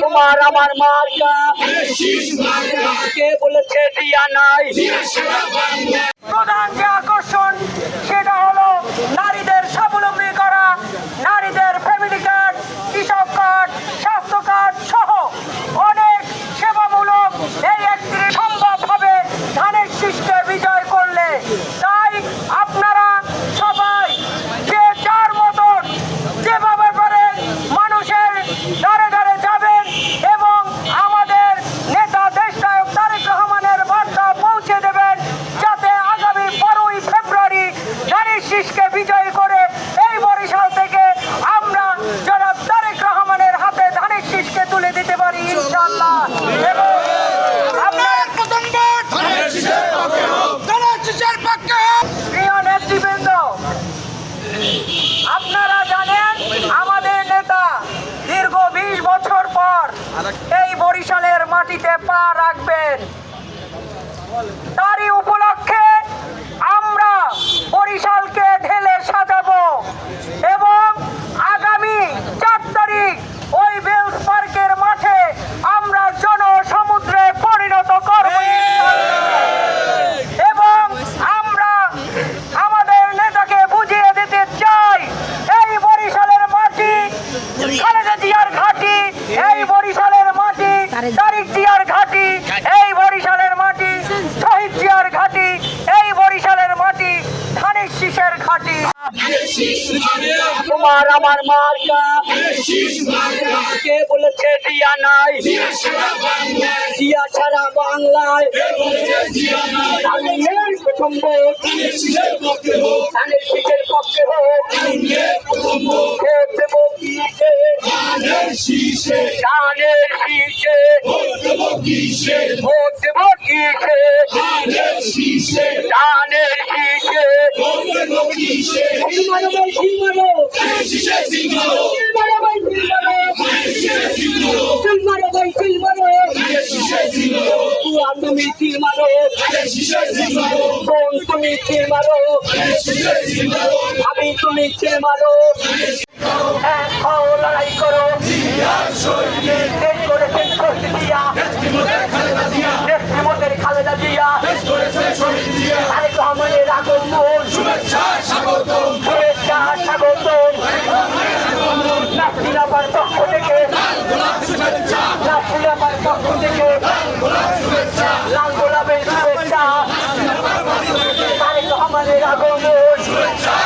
তোমার আমার মার্কা। কে বলেছে দিয়া নাই। প্রধান আকর্ষণ বিজয় করে। তারিক জিয়ার ঘাটি, এই বরিশালের মাটি, শহীদ জিয়ার ঘাটি, এই বরিশালের মাটি, ধানের শীষের ঘাটি। তোমার আমার মার্কা কে বলেছে দিয়া নাই? দিয়া ছাড়া বাংলায় ধানের প্রথম ভোট। ধানের শীতের পক্ষে হোক ভোট দেবো কিসে ভোট দেবো কিসে ভাই ভাই তুমি তুমি আমি তুমি সিলমারো এক হও লড়াই করো। দেশ করেছেন Good job.